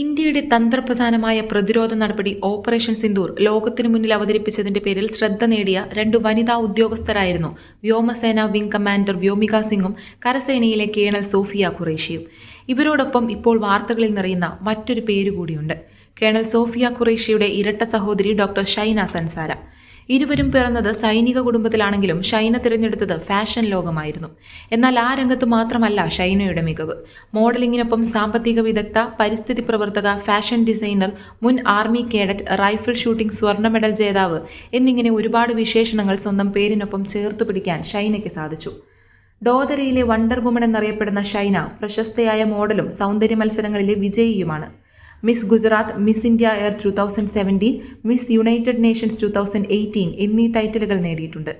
ഇന്ത്യയുടെ തന്ത്രപ്രധാനമായ പ്രതിരോധ നടപടി ഓപ്പറേഷൻ സിന്ദൂർ ലോകത്തിനു മുന്നിൽ അവതരിപ്പിച്ചതിന്റെ പേരിൽ ശ്രദ്ധ നേടിയ രണ്ട് വനിതാ ഉദ്യോഗസ്ഥരായിരുന്നു വ്യോമസേന വിംഗ് കമാൻഡർ വ്യോമിക സിംഗും കരസേനയിലെ കേണൽ സോഫിയ ഖുറേഷിയും. ഇവരോടൊപ്പം ഇപ്പോൾ വാർത്തകളിൽ നിറയുന്ന മറ്റൊരു പേരുകൂടിയുണ്ട്. കേണൽ സോഫിയ ഖുറേഷിയുടെ ഇരട്ട സഹോദരി ഡോക്ടർ ഷൈന സൻസാര. ഇരുവരും പിറന്നത് സൈനിക കുടുംബത്തിലാണെങ്കിലും ഷൈന തിരഞ്ഞെടുത്തത് ഫാഷൻ ലോകമായിരുന്നു. എന്നാൽ ആ രംഗത്ത് മാത്രമല്ല ഷൈനയുടെ മികവ്. മോഡലിംഗിനൊപ്പം സാമ്പത്തിക വിദഗ്ധ പരിസ്ഥിതി പ്രവർത്തക ഫാഷൻ ഡിസൈനർ മുൻ ആർമി കേഡറ്റ് റൈഫിൾ ഷൂട്ടിംഗ് സ്വർണ മെഡൽ ജേതാവ് എന്നിങ്ങനെ ഒരുപാട് വിശേഷണങ്ങൾ സ്വന്തം പേരിനൊപ്പം ചേർത്തു പിടിക്കാൻ ഷൈനയ്ക്ക് സാധിച്ചു. ഡോദരയിലെ വണ്ടർ വുമൺ എന്നറിയപ്പെടുന്ന ഷൈന പ്രശസ്തയായ മോഡലും സൗന്ദര്യ മത്സരങ്ങളിലെ വിജയിയുമാണ്. Miss Gujarat Miss India air two thousand seventeen Miss United Nations two thousand eighteen എന്നീ ടൈറ്റിലുകൾ നേടിയിട്ടുണ്ട്.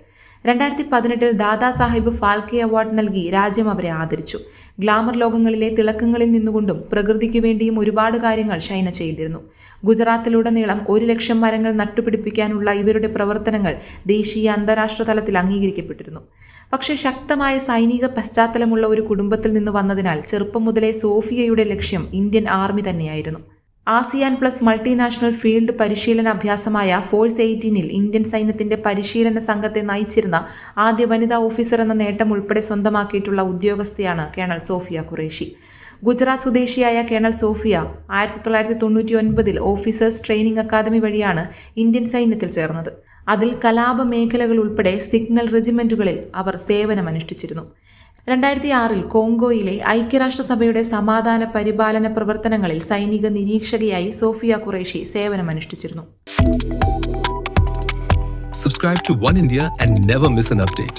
രണ്ടായിരത്തി പതിനെട്ടിൽ ദാദാ സാഹിബ് ഫാൽക്കെ അവാർഡ് നൽകി രാജ്യം അവരെ ആദരിച്ചു. ഗ്ലാമർ ലോകങ്ങളിലെ തിളക്കങ്ങളിൽ നിന്നുകൊണ്ടും പ്രകൃതിക്ക് വേണ്ടിയും ഒരുപാട് കാര്യങ്ങൾ ഷൈന ചെയ്തിരുന്നു. ഗുജറാത്തിലുടനീളം ഒരു ലക്ഷം മരങ്ങൾ നട്ടുപിടിപ്പിക്കാനുള്ള ഇവരുടെ പ്രവർത്തനങ്ങൾ ദേശീയ അന്താരാഷ്ട്ര തലത്തിൽ അംഗീകരിക്കപ്പെട്ടിരുന്നു. പക്ഷേ ശക്തമായ സൈനിക പശ്ചാത്തലമുള്ള ഒരു കുടുംബത്തിൽ നിന്ന് വന്നതിനാൽ ചെറുപ്പം മുതലേ സോഫിയയുടെ ലക്ഷ്യം ഇന്ത്യൻ ആർമി തന്നെയായിരുന്നു. ആസിയാൻ പ്ലസ് മൾട്ടിനാഷണൽ ഫീൽഡ് പരിശീലന അഭ്യാസമായ ഫോഴ്സ് എയ്റ്റീനിൽ ഇന്ത്യൻ സൈന്യത്തിന്റെ പരിശീലന സംഘത്തെ നയിച്ചിരുന്ന ആദ്യ വനിതാ ഓഫീസർ എന്ന നേട്ടം ഉൾപ്പെടെ സ്വന്തമാക്കിയിട്ടുള്ള ഉദ്യോഗസ്ഥയാണ് കേണൽ സോഫിയ ഖുറേഷി. ഗുജറാത്ത് സ്വദേശിയായ കേണൽ സോഫിയ ആയിരത്തി തൊള്ളായിരത്തി തൊണ്ണൂറ്റി ഒൻപതിൽ ഓഫീസേഴ്സ് ട്രെയിനിംഗ് അക്കാദമി വഴിയാണ് ഇന്ത്യൻ സൈന്യത്തിൽ ചേർന്നത്. അതിൽ കലാപ മേഖലകൾ ഉൾപ്പെടെ സിഗ്നൽ റെജിമെന്റുകളിൽ അവർ സേവനമനുഷ്ഠിച്ചിരുന്നു. രണ്ടായിരത്തി ആറിൽ കോങ്കോയിലെ ഐക്യരാഷ്ട്രസഭയുടെ സമാധാന പരിപാലന പ്രവർത്തനങ്ങളിൽ സൈനിക നിരീക്ഷകയായി സോഫിയ ഖുറേഷി സേവനമനുഷ്ഠിച്ചിരുന്നു Subscribe to One India and never miss an update.